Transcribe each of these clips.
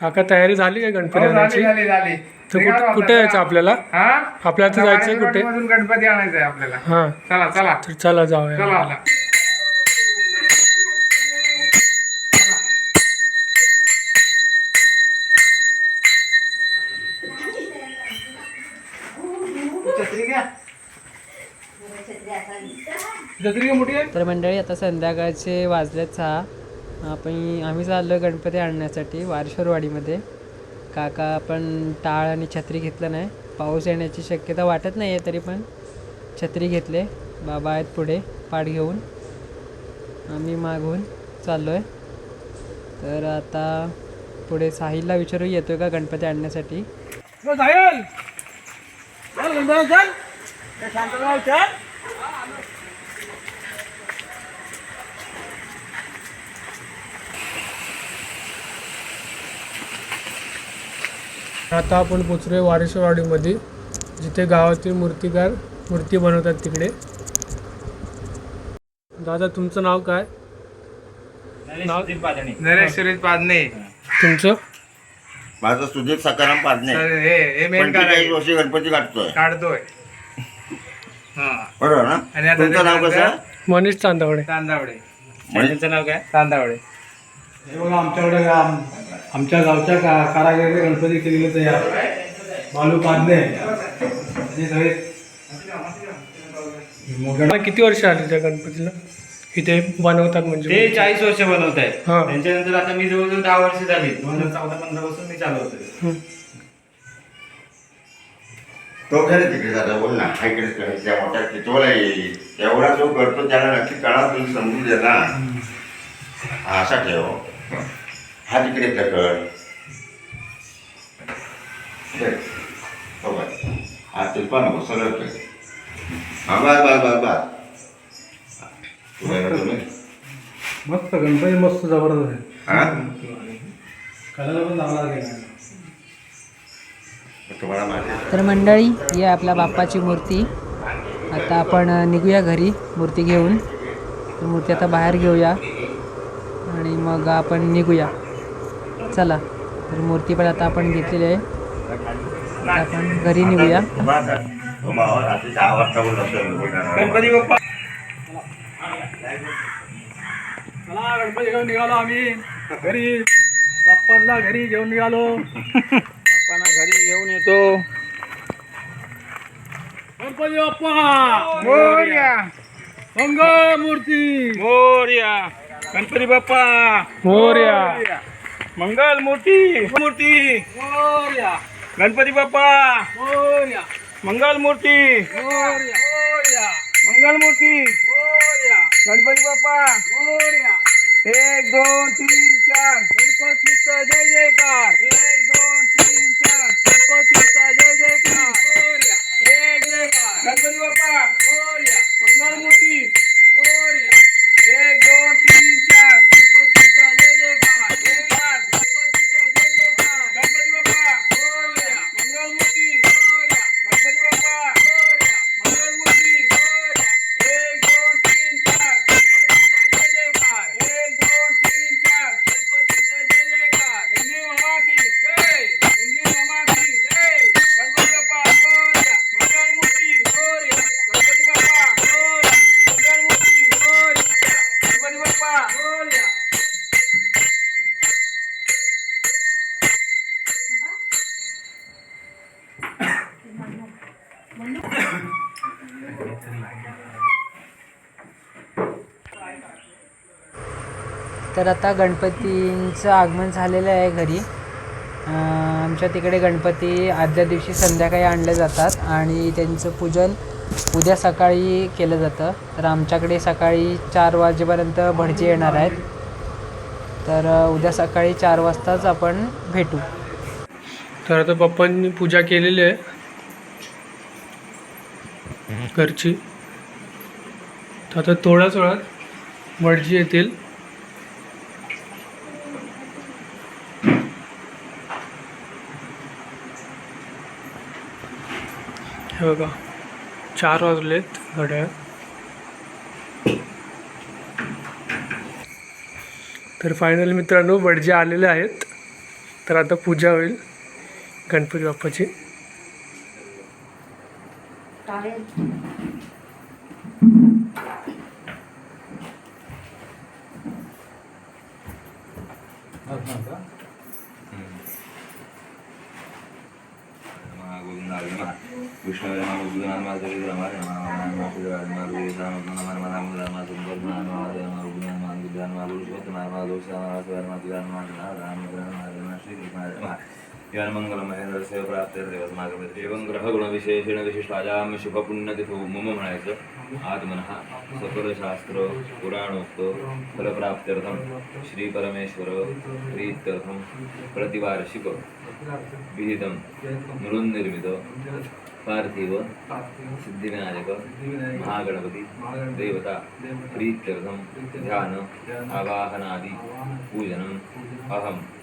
काका तयारी झाली काय गणपती हो, झाली आणायची? झाली झाली. तर कुठे. कुठे यायचं आपल्याला? आपल्याला तर जायचंय कुठे? गणपती आणायचा आहे आपल्याला. हा. चला चला. तर चला जाऊया. चला तर मंडळी आता संध्याकाळचे वाजलेत सहा. आपण आम्ही चाललो आहे गणपती आणण्यासाठी वारशोरवाडीमध्ये. काका आपण टाळ आणि छत्री घेतलं नाही. पाऊस येण्याची शक्यता वाटत नाही आहे तरी पण छत्री घेतले. बाबा आहेत पुढे पाठ घेऊन. आम्ही मागून चाललो आहे तर आता पुढे साहिलला विचारू येतो का गणपती आणण्यासाठी? आता आपण पोचलोय वारेश्वरवाडीमध्ये जिथे गावातील मूर्तिकार मूर्ती बनवतात तिकडे. दादा तुमचं नाव काय? नाव? नरेश सुरेश पादने तुमचं? माझं सुधीर सकाराम तर हे हे मेन पंचेचाळीस काढायचं वर्षी गणपती काढतोय. काढतोय. हा. बरोबर ना? आणि आता तुमचं नाव कसं? मनीष चांदवडे. तांदावडे म्हणजे नाव काय? तांदावडे हे बघा आमच्याकडे आम आमच्या गावच्या का कारागिराने गणपती केलेले तयार बालू पादने हे सगळे किती वर्ष आली त्या गणपतीला? इथे बनवतात म्हणजे? ते चाळीस वर्ष बनवत आहेत हा. त्यांच्यानंतर आता मी जवळजवळ दहा वर्ष झाली. दोन हजार चौदा पंधरा पासून मी चालवतोय हं. तो घरी तिकडे जाता बोल ना. हा इकडे. त्या मोठ्या तिथोला येईल एवढा जो करतो त्याला नक्की कळा तुम्ही समजून दे ना. हा असा ठेव. हा तिकडे दे. हो तिरपा नको सगळं कर. हा बा बा बा बा. तुम्ही तुम्ही मस्त गणपती मस्त जबरदस्त आहे. हा? कलर पण चांगला गेला तुम्हाला माहिती आहे. तर मंडळी ही आपल्या बाप्पाची मूर्ती. आता आपण निघूया घरी मूर्ती घेऊन. मूर्ती आता बाहेर घेऊया. आणि मग आपण निघूया. चला तर मूर्ती पण आता आपण घेतलेली आहे. आता आपण घरी निघूया. गणपती बाप्पा. चला गणपती घेऊन निघालो आम्ही. घरी. बाप्पांना घरी घेऊन निघालो. बाप्पांना घरी घेऊन येतो. गणपती बाप्पा. मोरया. मंगळ मूर्ती. मोर्या. गणपती बाप्पा. मोर्या. मंगल मूर्ती. मूर्ती. मोरया. गणपती बाप्पा. मोरया. मंगल मूर्ती. मोरया. मोरया. मंगल मूर्ती. मोरया. गणपती बाप्पा. मोरया. एक दोन तीन चार. गणपतीचा जय जयकार. एक दोन तर आता गणपतींचं आगमन झालेलं आहे घरी. आमच्या तिकडे गणपती आदल्या दिवशी संध्याकाळी आणले जातात आणि त्यांचं पूजन उद्या सकाळी केलं जातं. तर आमच्याकडे सकाळी चार वाजेपर्यंत भटजी येणार आहेत. तर उद्या सकाळी चार वाजताच आपण भेटू. तर आता पप्पांनी पूजा केलेली आहे. घरची. तर आता थोड्याच वेळात भटजी येतील. हे बघा चार वाजलेत घड्याळ. तर फायनल मित्रांनो बडजे आलेले आहेत. तर आता पूजा होईल गणपती बाप्पाची. విష్ణు గురునామ రామ రామ రామ రామ రామ రామ రామ मंगल महेंद्रस्य प्राप्तिर्देवस्माकं एवं ग्रहगुणविशेषेण विशिष्टायां शुभपुण्यतिथो मम म्हणायचं आत्मनः सकलशास्त्र पुराणोक्त फलप्राप्त्यर्थं श्रीपरमेश्वर प्रीत्यर्थं प्रतिवार्षिक विहितं मृन्निर्मित पार्थिव सिद्धिविनायक महागणपती देवता प्रीत्यर्थं ध्यान आवाहनादि पूजनम् अहं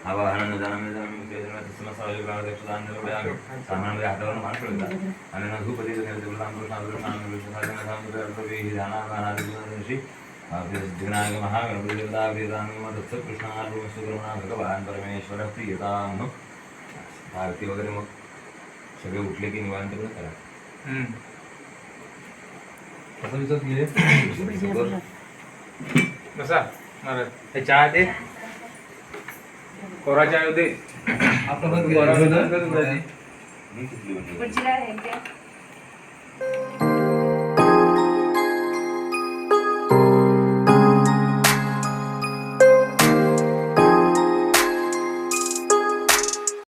नमः सर्वेदासायुदादरदेव साक्षां वैमनः सेवरेतनमयागुदा भारतीय दिनाय महागणपती नमः नमस्कारं समर्पयामि अक्षराने हात जोडायची देवाची प्रार्थना करायची आवाहन सामान्य हातावर मान ठेवला आणि ना धूपती विनायक महागणपती देवता वेदांग कृष्ण सुब्रमणा भगवान परमेश्वर प्रियताम आरती वगैरे मग सगळे उठले की निवांत पण करा हम्म. कसं विचार गेले बसा महाराज हे चहा दे कोरा चहा दे आपलं